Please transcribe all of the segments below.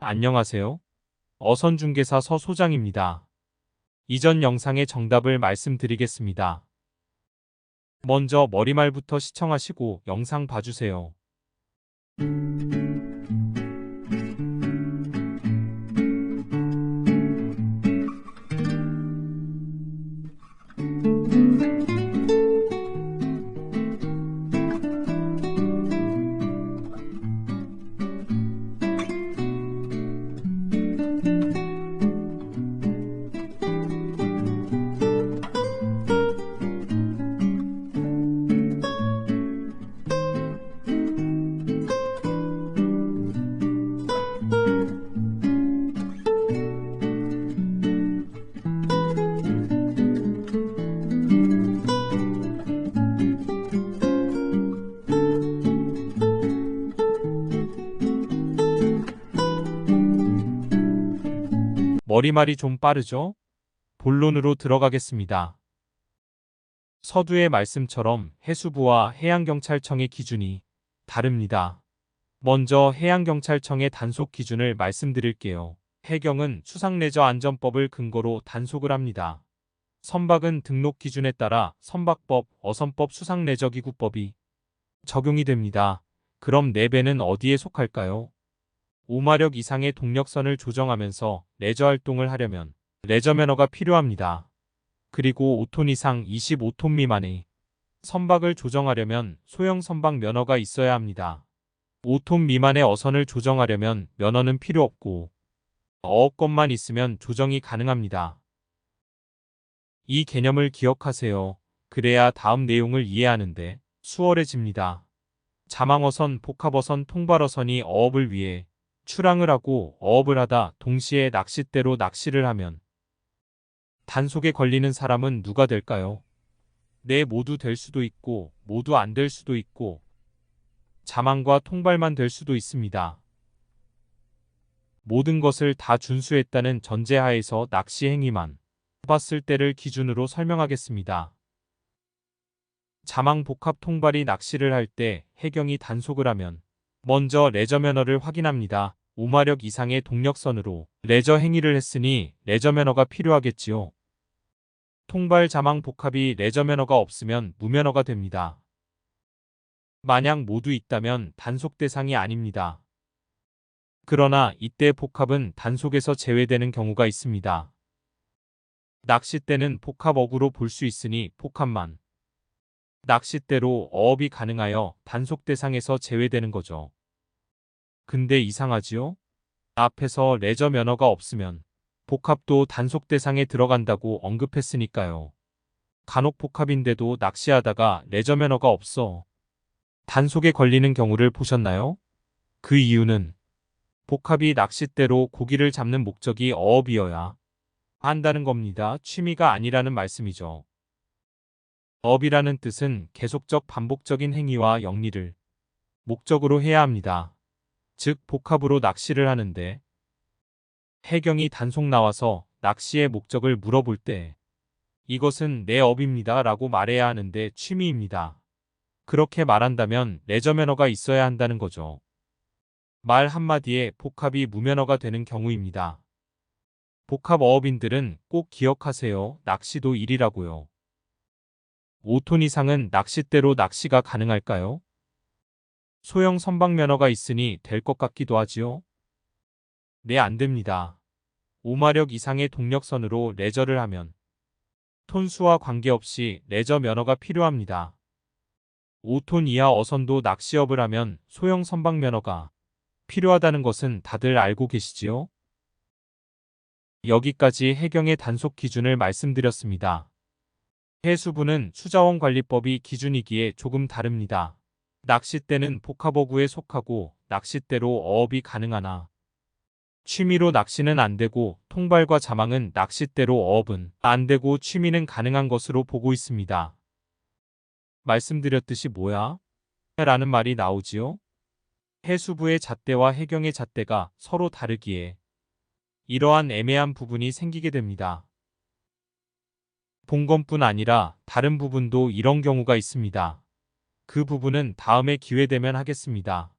안녕하세요. 어선중개사 서 소장입니다. 이전 영상의 정답을 말씀드리겠습니다. 먼저 머리말부터 시청하시고 영상 봐주세요. 머리말이 좀 빠르죠? 본론으로 들어가겠습니다. 서두의 말씀처럼 해수부와 해양경찰청의 기준이 다릅니다. 먼저 해양경찰청의 단속 기준을 말씀드릴게요. 해경은 수상레저 안전법을 근거로 단속을 합니다. 선박은 등록 기준에 따라 선박법, 어선법, 수상레저기구법이 적용이 됩니다. 그럼 4배는 어디에 속할까요? 5마력 이상의 동력선을 조정하면서 레저 활동을 하려면 레저 면허가 필요합니다. 그리고 5톤 이상 25톤 미만의 선박을 조정하려면 소형 선박 면허가 있어야 합니다. 5톤 미만의 어선을 조정하려면 면허는 필요 없고 어업권만 있으면 조정이 가능합니다. 이 개념을 기억하세요. 그래야 다음 내용을 이해하는데 수월해집니다. 자망어선, 복합어선, 통발어선이 어업을 위해 출항을 하고 어업을 하다 동시에 낚싯대로 낚시를 하면 단속에 걸리는 사람은 누가 될까요? 네, 모두 될 수도 있고 모두 안 될 수도 있고 자망과 통발만 될 수도 있습니다. 모든 것을 다 준수했다는 전제하에서 낚시 행위만 봤을 때를 기준으로 설명하겠습니다. 자망 복합 통발이 낚시를 할 때 해경이 단속을 하면 먼저 레저 면허를 확인합니다. 5마력 이상의 동력선으로 레저 행위를 했으니 레저 면허가 필요하겠지요. 통발 자망 복합이 레저 면허가 없으면 무면허가 됩니다. 만약 모두 있다면 단속 대상이 아닙니다. 그러나 이때 복합은 단속에서 제외되는 경우가 있습니다. 낚싯대는 복합 어구로 볼 수 있으니 복합만 낚싯대로 어업이 가능하여 단속 대상에서 제외되는 거죠. 근데 이상하지요? 앞에서 레저 면허가 없으면 복합도 단속 대상에 들어간다고 언급했으니까요. 간혹 복합인데도 낚시하다가 레저 면허가 없어 단속에 걸리는 경우를 보셨나요? 그 이유는 복합이 낚싯대로 고기를 잡는 목적이 어업이어야 한다는 겁니다. 취미가 아니라는 말씀이죠. 어업이라는 뜻은 계속적 반복적인 행위와 영리를 목적으로 해야 합니다. 즉 복합으로 낚시를 하는데 해경이 단속 나와서 낚시의 목적을 물어볼 때 이것은 내 업입니다 라고 말해야 하는데 취미입니다. 그렇게 말한다면 레저 면허가 있어야 한다는 거죠. 말 한마디에 복합이 무면허가 되는 경우입니다. 복합 어업인들은 꼭 기억하세요. 낚시도 일이라고요. 5톤 이상은 낚싯대로 낚시가 가능할까요? 소형 선박 면허가 있으니 될 것 같기도 하지요. 네, 안 됩니다. 5마력 이상의 동력선으로 레저를 하면 톤수와 관계없이 레저 면허가 필요합니다. 5톤 이하 어선도 낚시업을 하면 소형 선박 면허가 필요하다는 것은 다들 알고 계시지요? 여기까지 해경의 단속 기준을 말씀드렸습니다. 해수부는 수자원관리법이 기준이기에 조금 다릅니다. 낚싯대는 복합어구에 속하고 낚싯대로 어업이 가능하나 취미로 낚시는 안 되고 통발과 자망은 낚싯대로 어업은 안 되고 취미는 가능한 것으로 보고 있습니다. 말씀드렸듯이 뭐야? 라는 말이 나오지요? 해수부의 잣대와 해경의 잣대가 서로 다르기에 이러한 애매한 부분이 생기게 됩니다. 본건뿐 아니라 다른 부분도 이런 경우가 있습니다. 그 부분은 다음에 기회 되면 하겠습니다.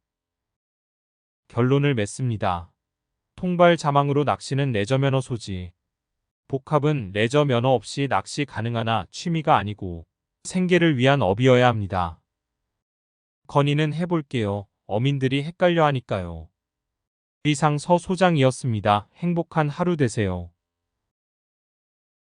결론을 맺습니다. 통발 자망으로 낚시는 레저 면허 소지. 복합은 레저 면허 없이 낚시 가능하나 취미가 아니고 생계를 위한 업이어야 합니다. 건의는 해볼게요. 어민들이 헷갈려 하니까요. 이상 서 소장이었습니다. 행복한 하루 되세요.